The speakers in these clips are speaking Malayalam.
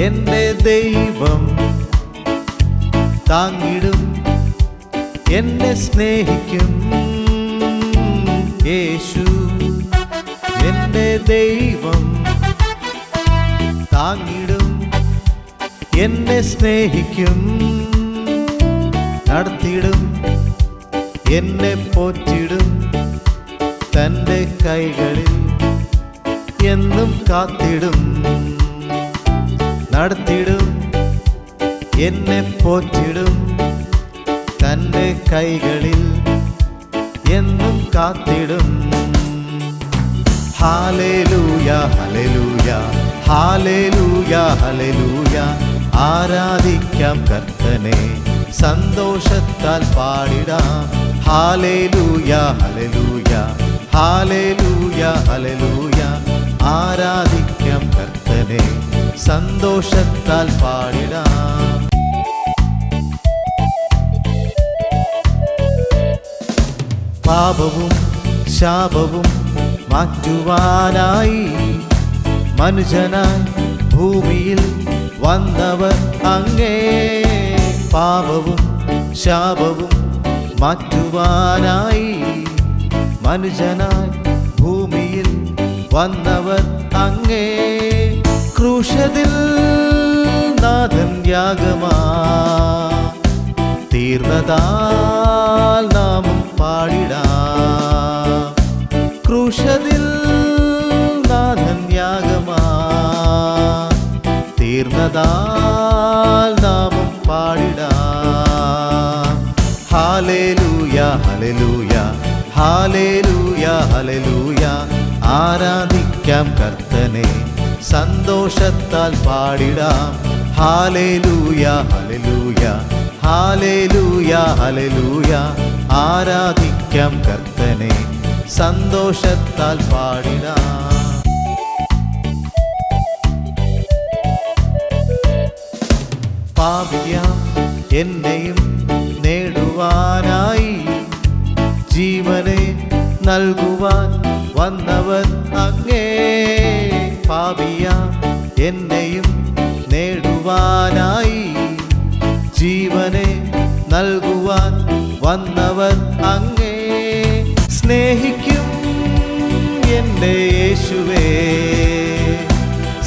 എന്റെ ദൈവം താങ്ങിടും എന്നെ സ്നേഹിക്കും. യേശു എന്റെ ദൈവം താങ്ങിടും എന്നെ സ്നേഹിക്കും. നടത്തിടും എന്നെ പോറ്റിടും തന്റെ കൈകളിൽ എന്നും കാത്തിടും. നടത്തിയിടും എന്നെ പോറ്റിടും. തന്റെ കൈകളിൽ എന്നും കാത്തിടും. ഹാലേലൂയ ഹലലൂയ ഹാലേലൂയ ഹലലൂയ. ആരാധിക്കാം കർത്തനെ. സന്തോഷത്താൽ പാടിടാം. ഹാലേലൂയ ഹലലൂയ ഹാലേലൂയ ഹലലൂയ. ആരാധിക്കാം കർത്തനെ. സന്തോഷത്താൽ പാടിടാം. പാപവും ശാപവും മാറ്റുവാനായി മനുജനായി ഭൂമിയിൽ വന്നവർ അങ്ങേ. പാപവും ശാപവും മാറ്റുവാനായി മനുജനായി ഭൂമിയിൽ വന്നവർ അങ്ങേ. ക്രൂശതിൽ നാഥൻ യാഗമാ. തീർന്നതാൽ നാമം പാടിടാ. ക്രൂശതിൽ നാഥൻ യാഗമാ. തീർന്നതാൽ നാമം പാടിടാ. ഹാലേലൂയ ഹലലൂയ ഹാലേലൂയ ഹലലൂയ. ആരാധിക്കാം കർത്തനെ. സന്തോഷത്താൽ പാടിടാം. ഹാലേലൂയ ഹലലൂയ ഹാലേലൂയ ഹലലൂയ. ആരാധിക്കാം കർത്തനെ സന്തോഷത്താൽ പാടിടാം. എന്നെയും നേടുവാനായി ജീവനെ നൽകുവാൻ വന്നവൻ അങ്ങേ. പാപിയാം എന്നെയും നേടുവാനായി ജീവനെ നൽകുവാൻ വന്നവൻ അങ്ങേ. സ്നേഹിക്കും എന്റെ യേശുവേ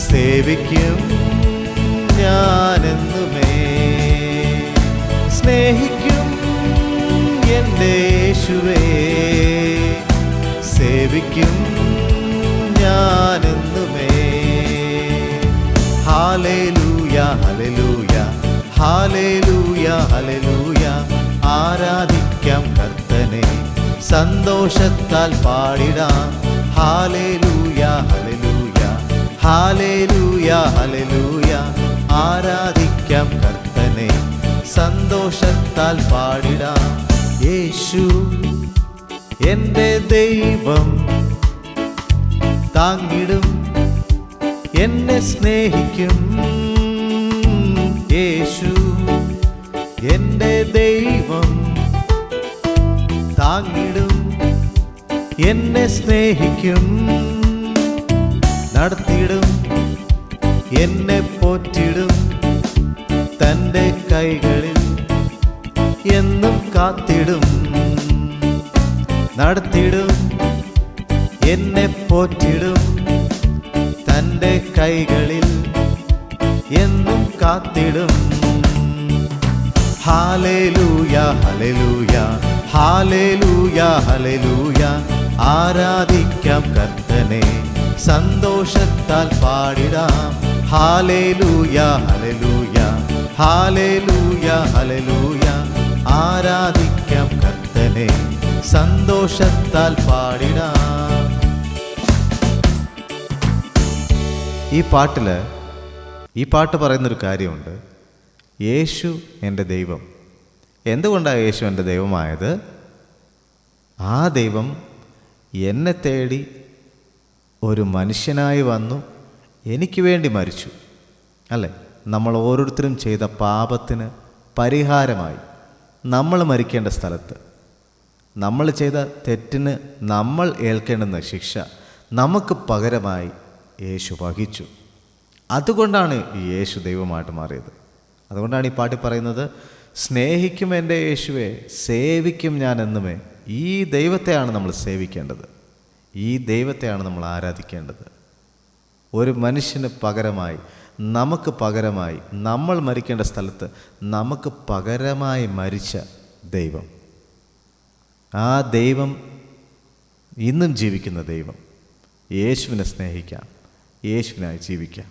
സേവിക്കും ഞാനെന്നുമേ. സ്നേഹിക്കും എന്റെ യേശുവേ സേവിക്കും ഞാനെന്നുമേ. ഹാലേലൂയ ഹല്ലേലൂയ ഹാലേലൂയ ഹല്ലേലൂയ ആരാധിക്കാം കർത്തനെ. സന്തോഷത്താൽ പാടിടാം. ഹാലേലൂയ ഹല്ലേലൂയ ഹാലേലൂയ ഹല്ലേലൂയ ആരാധിക്കാം കർത്തനെ. സന്തോഷത്താൽ പാടിടാം. യേശു എന്റെ ദൈവം താങ്ങിടും എന്നെ സ്നേഹിക്കും യേശു. എന്റെ ദൈവം താങ്ങിടും. എന്നെ സ്നേഹിക്കും നടത്തിയിടും എന്നെ പോറ്റിടും. തന്റെ കൈകളിൽ എന്നും കാത്തിടും. നടത്തിടും. എന്നെ പോറ്റിടും. തന്റെ കൈകളിൽ എന്നും കാത്തിടും. ഹാലേലൂയ ഹലലൂയ ഹാലേലൂയ ഹലലൂയ. ആരാധിക്കാം കർത്തനെ സന്തോഷത്താൽ പാടിടാം. ഹാലേലൂയ ഹലലൂയ ഹാലേലൂയ ഹലലൂയ. ആരാധിക്കാം കർത്തനെ സന്തോഷത്താൽ പാടിടാം. ഈ പാട്ടിൽ ഈ പാട്ട് പറയുന്നൊരു കാര്യമുണ്ട്. യേശു എന്റെ ദൈവം. എന്തുകൊണ്ടാണ് യേശു എന്റെ ദൈവമായത്? ആ ദൈവം എന്നെ തേടി ഒരു മനുഷ്യനായി വന്നു. എനിക്ക് വേണ്ടി മരിച്ചു. അല്ലേ? നമ്മൾ ഓരോരുത്തരും ചെയ്ത പാപത്തിന് പരിഹാരമായി നമ്മൾ മരിക്കേണ്ട സ്ഥലത്ത്. നമ്മൾ ചെയ്ത തെറ്റിന് നമ്മൾ ഏൽക്കേണ്ടുന്ന ശിക്ഷ നമുക്ക് പകരമായി യേശു വഹിച്ചു. അതുകൊണ്ടാണ് യേശു ദൈവമായിട്ട് മാറിയത്. അതുകൊണ്ടാണ് ഈ പാട്ടി പറയുന്നത് സ്നേഹിക്കും എന്റെ യേശുവെ സേവിക്കും ഞാൻ എന്നുമേ. ഈ ദൈവത്തെയാണ് നമ്മൾ സേവിക്കേണ്ടത്. ഈ ദൈവത്തെയാണ് നമ്മൾ ആരാധിക്കേണ്ടത്. ഒരു മനുഷ്യന് പകരമായി നമുക്ക് പകരമായി നമ്മൾ മരിക്കേണ്ട സ്ഥലത്ത് നമുക്ക് പകരമായി മരിച്ച ദൈവം. ആ ദൈവം ഇന്നും ജീവിക്കുന്ന ദൈവം. യേശുവിനെ സ്നേഹിക്കാം. യേശുവിനായി ജീവിക്കാം.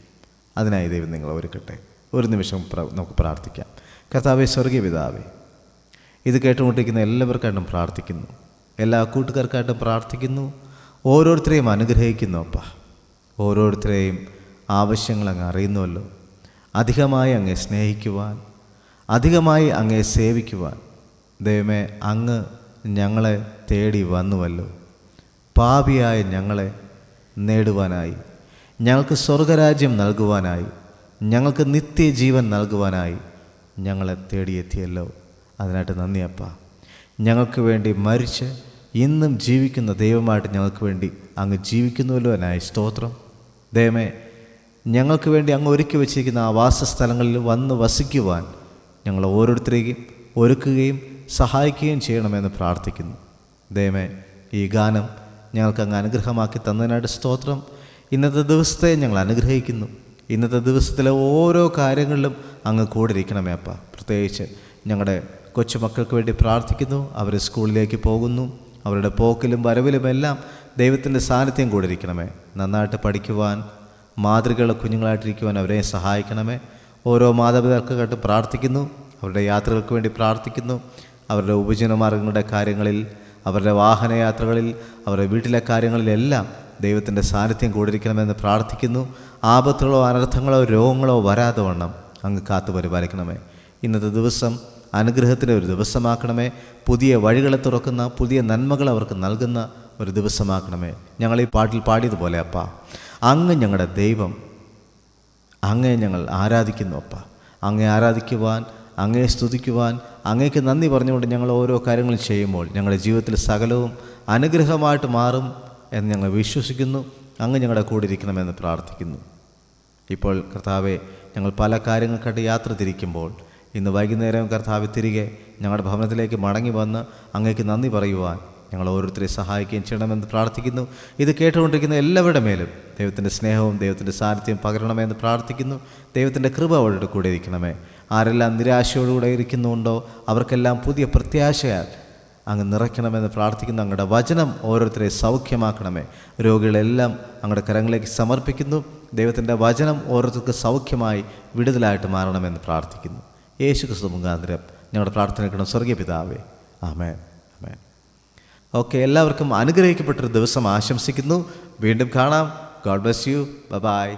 അതിനായി ദൈവം നിങ്ങളെ ഒരുക്കട്ടെ. ഒരു നിമിഷം നമുക്ക് പ്രാർത്ഥിക്കാം. കർത്താവെ സ്വർഗീയ പിതാവേ ഇത് കേട്ടുകൊണ്ടിരിക്കുന്ന എല്ലാവർക്കായിട്ടും പ്രാർത്ഥിക്കുന്നു. എല്ലാ കൂട്ടുകാർക്കായിട്ടും പ്രാർത്ഥിക്കുന്നു. ഓരോരുത്തരെയും അനുഗ്രഹിക്കുന്നു അപ്പ. ഓരോരുത്തരെയും ആവശ്യങ്ങൾ അങ്ങ് അറിയുന്നുവല്ലോ. അധികമായി അങ്ങ് സ്നേഹിക്കുവാൻ അധികമായി അങ്ങേ സേവിക്കുവാൻ ദൈവമേ അങ്ങ് ഞങ്ങളെ തേടി വന്നുവല്ലോ. പാപിയായ ഞങ്ങളെ നേടുവാനായി ഞങ്ങൾക്ക് സ്വർഗരാജ്യം നൽകുവാനായി ഞങ്ങൾക്ക് നിത്യജീവൻ നൽകുവാനായി ഞങ്ങളെ തേടിയെത്തിയല്ലോ. അതിനായിട്ട് നന്ദിയപ്പാ ഞങ്ങൾക്ക് വേണ്ടി മരിച്ച് ഇന്നും ജീവിക്കുന്ന ദൈവമായിട്ട് ഞങ്ങൾക്ക് വേണ്ടി അങ്ങ് ജീവിക്കുന്നുവല്ലോ എന്നായി സ്തോത്രം. ദൈവമേ ഞങ്ങൾക്ക് വേണ്ടി അങ്ങ് ഒരുക്കി വച്ചിരിക്കുന്ന ആ വാസസ്ഥലങ്ങളിൽ വന്ന് വസിക്കുവാൻ ഞങ്ങൾ ഓരോരുത്തരെയും ഒരുക്കുകയും സഹായിക്കുകയും ചെയ്യണമെന്ന് പ്രാർത്ഥിക്കുന്നു. ദൈവമേ ഈ ഗാനം ഞങ്ങൾക്ക് അങ്ങ് അനുഗ്രഹമാക്കി തന്നതിനായിട്ട് സ്തോത്രം. ഇന്നത്തെ ദിവസത്തെ ഞങ്ങൾ അനുഗ്രഹിക്കുന്നു. ഇന്നത്തെ ദിവസത്തിലെ ഓരോ കാര്യങ്ങളിലും അങ്ങ് കൂടെ ഇരിക്കണമേ അപ്പ. പ്രത്യേകിച്ച് ഞങ്ങളുടെ കൊച്ചുമക്കൾക്ക് വേണ്ടി പ്രാർത്ഥിക്കുന്നു അവർ സ്കൂളിലേക്ക് പോകുന്നു അവരുടെ പോക്കിലും വരവിലുമെല്ലാം ദൈവത്തിന്റെ സാന്നിധ്യം കൂടെ ഇരിക്കണമേ നന്നായിട്ട് പഠിക്കുവാൻ മാതൃകയുള്ള കുഞ്ഞുങ്ങളായിട്ടിരിക്കുവാൻ അവരെ സഹായിക്കണമേ. ഓരോ മാതാപിതാക്കൾക്കായിട്ട് പ്രാർത്ഥിക്കുന്നു അവരുടെ യാത്രകൾക്ക് വേണ്ടി പ്രാർത്ഥിക്കുന്നു അവരുടെ ഉപജീവന മാർഗങ്ങളുടെ കാര്യങ്ങളിൽ അവരുടെ വാഹനയാത്രകളിൽ അവരുടെ വീട്ടിലെ കാര്യങ്ങളിലെല്ലാം ദൈവത്തിന്റെ സാന്നിധ്യം കൂടിയിരിക്കണമെന്ന് പ്രാർത്ഥിക്കുന്നു. ആപത്തുകളോ അനർത്ഥങ്ങളോ രോഗങ്ങളോ വരാതെ വണ്ണം അങ്ങ് കാത്തു പരിപാലിക്കണമേ. ഇന്നത്തെ ദിവസം അനുഗ്രഹത്തിന്റെ ഒരു ദിവസമാക്കണമേ. പുതിയ വഴികളെ തുറക്കുന്ന പുതിയ നന്മകൾ അവർക്ക് നൽകുന്ന ഒരു ദിവസമാക്കണമേ. ഞങ്ങൾ ഈ പാട്ടിൽ പാടിയതുപോലെ അപ്പ. അങ്ങ് ഞങ്ങളുടെ ദൈവം അങ്ങേ ഞങ്ങൾ ആരാധിക്കുന്നു അപ്പ. അങ്ങേ ആരാധിക്കുവാൻ അങ്ങേ സ്തുതിക്കുവാൻ അങ്ങേക്ക് നന്ദി പറഞ്ഞുകൊണ്ട് ഞങ്ങൾ ഓരോ കാര്യങ്ങളും ചെയ്യുമ്പോൾ ഞങ്ങളുടെ ജീവിതത്തിൽ സകലവും അനുഗ്രഹമായിട്ട് മാറും. എന്ന് ഞങ്ങൾ വിശ്വസിക്കുന്നു. അങ്ങ് ഞങ്ങളുടെ കൂടെ ഇരിക്കണമെന്ന് പ്രാർത്ഥിക്കുന്നു. ഇപ്പോൾ കർത്താവെ ഞങ്ങൾ പല കാര്യങ്ങൾക്കായിട്ട് യാത്ര തിരിക്കുമ്പോൾ ഇന്ന് വൈകുന്നേരം കർത്താവ് തിരികെ ഞങ്ങളുടെ ഭവനത്തിലേക്ക് മടങ്ങി വന്ന് അങ്ങേക്ക് നന്ദി പറയുവാൻ ഞങ്ങൾ ഓരോരുത്തരെ സഹായിക്കുകയും ചെയ്യണമെന്ന് പ്രാർത്ഥിക്കുന്നു. ഇത് കേട്ടുകൊണ്ടിരിക്കുന്ന എല്ലാവരുടെ മേലും ദൈവത്തിന്റെ സ്നേഹവും ദൈവത്തിന്റെ സാന്നിധ്യം പകരണമെന്ന് പ്രാർത്ഥിക്കുന്നു. ദൈവത്തിന്റെ കൃപ അവരുടെ കൂടെ ഇരിക്കണമേ. ആരെല്ലാം നിരാശയോടുകൂടെ ഇരിക്കുന്നുണ്ടോ? അവർക്കെല്ലാം പുതിയ പ്രത്യാശയാൽ അങ്ങ് നിറയ്ക്കണമെന്ന് പ്രാർത്ഥിക്കുന്നു അങ്ങയുടെ വചനം ഓരോരുത്തരെ സൗഖ്യമാക്കണമേ. രോഗികളെല്ലാം അങ്ങയുടെ കരങ്ങളിലേക്ക് സമർപ്പിക്കുന്നു. ദൈവത്തിന്റെ വചനം ഓരോരുത്തർക്ക് സൗഖ്യമായി വിടുതലായിട്ട് മാറണമെന്ന് പ്രാർത്ഥിക്കുന്നു. യേശു ക്രിസ്തു മുഖാന്തരം ഞങ്ങളുടെ പ്രാർത്ഥനയ്ക്കണം സ്വർഗീയ പിതാവേ. ആമേൻ. ആമേൻ. ഓക്കെ എല്ലാവർക്കും അനുഗ്രഹിക്കപ്പെട്ടൊരു ദിവസം ആശംസിക്കുന്നു. വീണ്ടും കാണാം. God bless you. ബൈ.